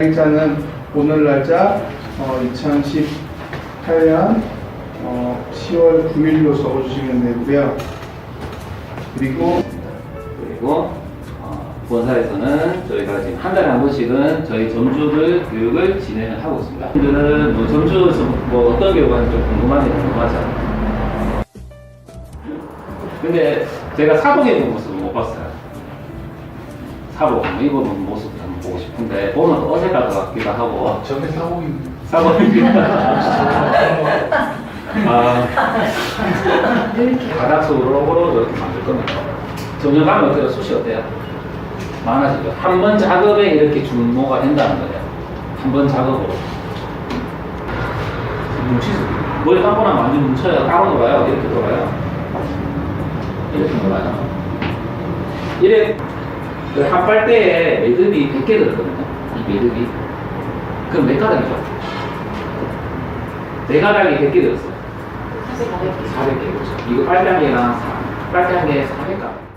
일단은 오늘 날짜 어, 2018년 어, 10월 9일로 적어주시면 되고요. 그리고 그리고 어, 본사에서는 저희가 지금 한 달에 한 번씩은 저희 점주들 교육을 진행을 하고 있습니다. 분들은 뭐 점주에서 뭐 어떤 교육하는지 좀 궁금하긴 궁금하죠. 근데 제가 사복에 입은 모습을 못 봤어요. 사복 뭐 입어본 모습 한번 보고 싶은데 보면 또 어색할 것 같기도 하고 전에 사복이 사복입니다. 아, 바닥 속으로 이렇게 만들 겁니다. 점점 가면 어때요? 숱이 어때요? 많아지죠. 한 번 작업에 이렇게 준모가 된다는 거예요. 한 번 작업으로. 뭉치죠. 머리 감고 나면 완전 뭉쳐요. 따로 놀아요. 이렇게 놀아요. 이렇게 놀아요. 이래 그한 빨대에 매듭이 100개 들었거든요. 이 매듭이. 그럼 몇 가닥이죠? 네 가닥이 100개 들었어요. 400개. 그렇죠. 이거 한 개랑 한 개에 400가닥.